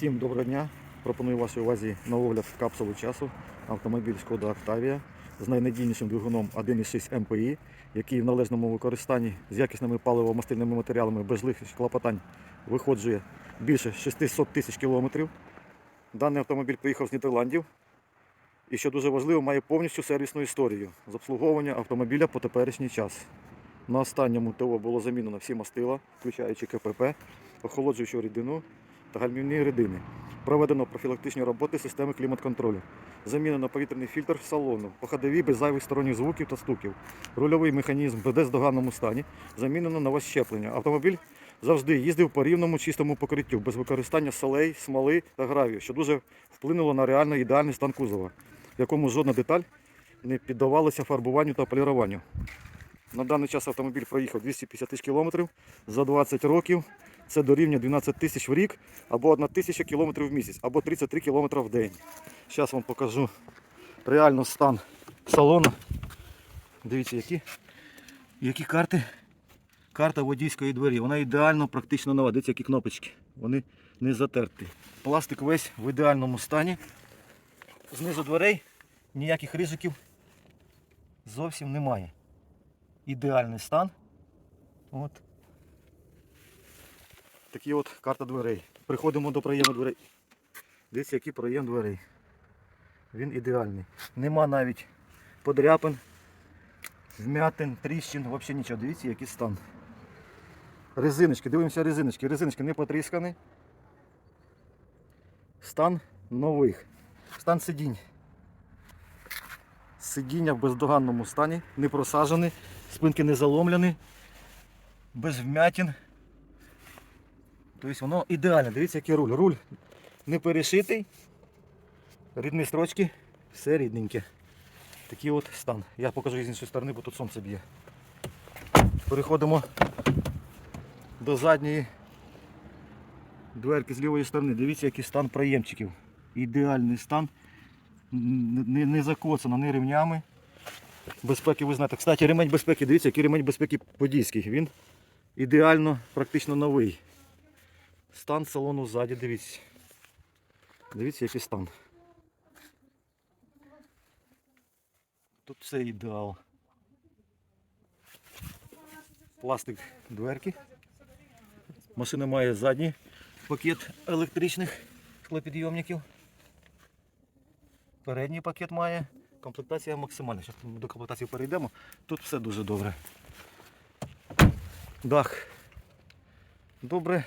Всім доброго дня. Пропоную вашій увазі на огляд капсулу часу автомобіль Шкода Octavia з найнадійнішим двигуном 1.6 МПІ, який в належному використанні з якісними паливо-мастильними матеріалами без лихих клопотань виходжує більше 600 тисяч кілометрів. Даний автомобіль приїхав з Нідерландів і, що дуже важливо, має повністю сервісну історію з обслуговування автомобіля по теперішній час. На останньому ТО було замінено всі мастила, включаючи КПП, охолоджуючу рідину та гальмівні рідини. Проведено профілактичні роботи системи клімат-контролю. Замінено повітряний фільтр салону, по ходовій без зайвих сторонніх звуків та стуків. Рульовий механізм в бездоганному стані. Замінено нове щеплення. Автомобіль завжди їздив по рівному чистому покриттю, без використання солей, смоли та гравію, що дуже вплинуло на реально ідеальний стан кузова, в якому жодна деталь не піддавалася фарбуванню та поліруванню. На даний час автомобіль проїхав 250 тисяч кілометрів за 20 років. Це дорівнює 12 тисяч в рік або 1 тисяча кілометрів в місяць, або 33 кілометри в день. Зараз вам покажу реально стан салону. Дивіться, які, які карти. Карта водійської двері. Вона ідеально, практично нова. Дивіться, які кнопочки. Вони не затерті. Пластик весь в ідеальному стані. Знизу дверей ніяких ризиків зовсім немає ідеальний стан. От. Такі от карта дверей. Приходимо до проєму дверей. Дивіться, який проєм дверей. Він ідеальний. Нема навіть подряпин, вмятин, тріщин, взагалі нічого. Дивіться, який стан. Резиночки, дивимося резиночки. Резиночки не потріскані. Стан нових. Стан сидінь. Сидіння в бездоганному стані, не просажені, спинки не заломлені, без вмятин. Тобто воно ідеальне. Дивіться, який руль. Руль не перешитий. Рідні строчки, все рідненьке. Такий от стан. Я покажу з іншої сторони, бо тут сонце б'є. Переходимо до задньої дверки з лівої сторони. Дивіться, який стан проємчиків. Ідеальний стан. Не, не закоцано ні ремнями. Безпеки ви знаєте. Кстати, ремень безпеки, дивіться, який ремень безпеки подійський. Він ідеально, практично новий. Стан салону ззаді, дивіться. Дивіться, який стан. Тут все ідеал. Пластик дверки. Машина має задній пакет електричних склопідйомників. Передній пакет має. Комплектація максимальна. Зараз до комплектації перейдемо. Тут все дуже добре. Дах. Добре.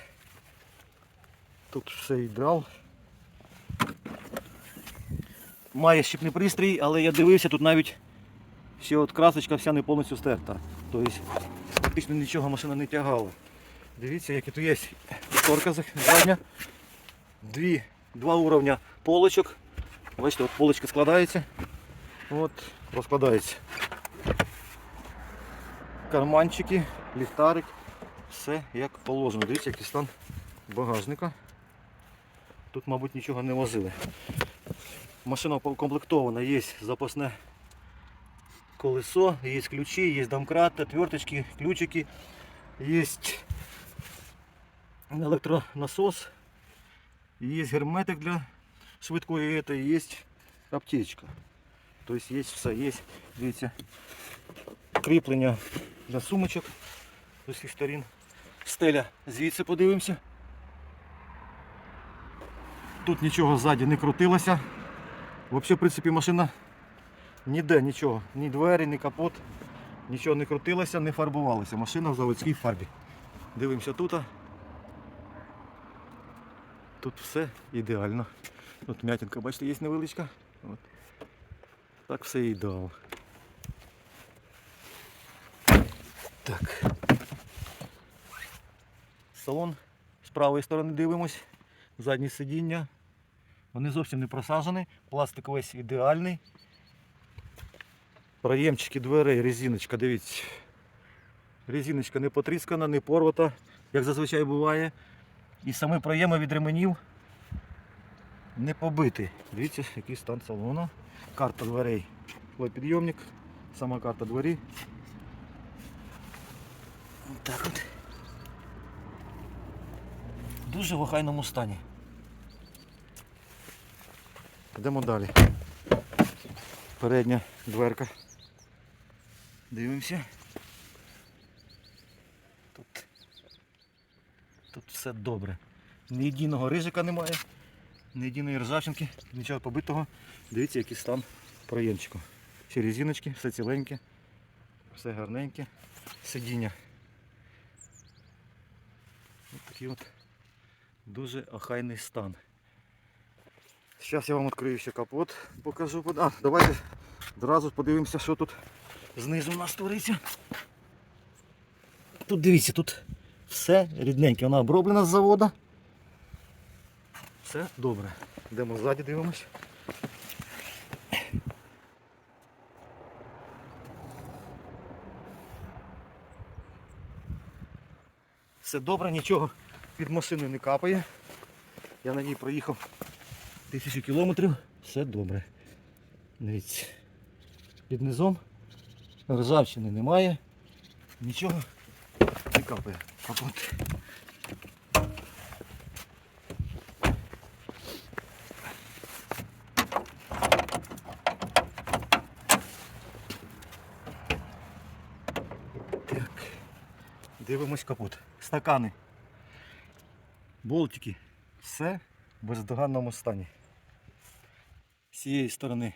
Тут все ідеал. Має щіпний пристрій, але я дивився, тут навіть ще от красочка вся не повністю стерта. Тобто практично нічого машина не тягала. Дивіться, які тут є шторка задня. Дві, два уровня полочок. Бачите, от полочка складається. От, розкладається. Карманчики, ліхтарик. Все як положено. Дивіться, який стан багажника. Тут, мабуть, нічого не возили. Машина укомплектована, є запасне колесо, є ключі, є домкрат, отверточки, ключики, є електронасос, є герметик для швидкої это, є аптечка. Тобто є все, є, дивіться, кріплення для сумочок з усіх сторін. Стеля звідси подивимося. Тут нічого ззаді не крутилося. Взагалі, в принципі, машина ніде нічого, ні двері, ні капот, нічого не крутилося, не фарбувалося. Машина в заводській фарбі. Дивимося тут. Тут все ідеально. Тут м'ятинка, бачите, є невеличка. От. Так все ідеал. Так. Салон з правої сторони дивимось. Задні сидіння. Вони зовсім не просажені. Пластик весь ідеальний. Проємчики дверей, резиночка, дивіться. Резиночка не потріскана, не порвата, як зазвичай буває. І самі проєми від ременів не побиті. Дивіться, який стан салону. Карта дверей. підйомник, сама карта двері. Так от. Дуже в охайному стані. Йдемо далі. Передня дверка. Дивимося. Тут, тут все добре. Ні єдиного рижика немає, ні єдиної ржавчинки, нічого побитого. Дивіться, який стан проємчику. Всі резиночки, все ціленьке, все гарненьке. Сидіння. Ось такий от дуже охайний стан. Зараз я вам відкрию ще капот, покажу. А, давайте одразу подивимося, що тут знизу у нас твориться. Тут дивіться, тут все рідненьке, вона оброблена з заводу. Все добре. Йдемо ззаді, дивимось. Все добре, нічого під машиною не капає. Я на ній проїхав тисячу кілометрів. Все добре. Дивіться. Під низом ржавчини немає. Нічого не капає. Капот. Так. Дивимось капот. Стакани. Болтики. Все в бездоганному стані. З цієї сторони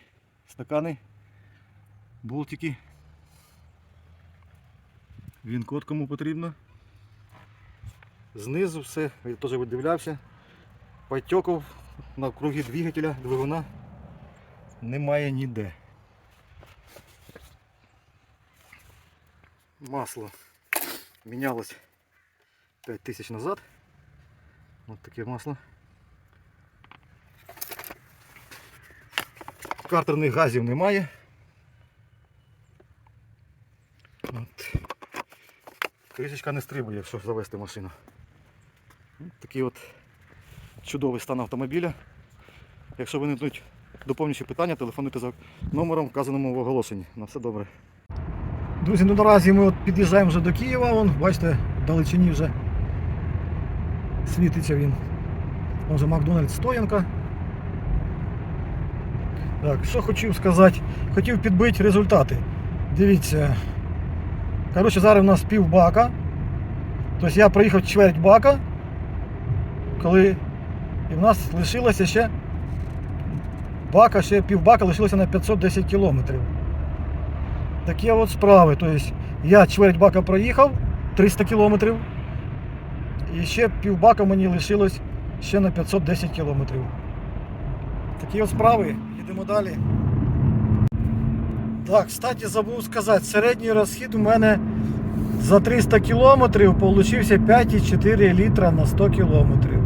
стакани, болтики. Він код кому потрібно. Знизу все, я теж видивлявся. Потьоків на круги двигателя, двигуна немає ніде. Масло мінялось 5 тисяч назад. Ось таке масло. Картерних газів немає. От. Кришечка не стрибує, якщо завести машину. Такий от чудовий стан автомобіля. Якщо виникнуть доповнюючі питання, телефонуйте за номером, вказаному в оголошенні. На все добре. Друзі, ну наразі ми от під'їжджаємо вже до Києва, вон, бачите, в далечині вже світиться він. Вон вже Макдональдс стоянка. Так, що хотів сказати? Хотів підбити результати. Дивіться. Коротше, зараз у нас пів бака. Тобто я проїхав чверть бака, коли і в нас лишилося ще бака, ще пів бака лишилося на 510 кілометрів. Такі от справи. Тобто я чверть бака проїхав 300 кілометрів. І ще пів бака мені лишилось ще на 510 кілометрів. Такі от справи. Їдемо далі. Так, кстати, забув сказати, середній розхід у мене за 300 кілометрів получився 5,4 літра на 100 кілометрів.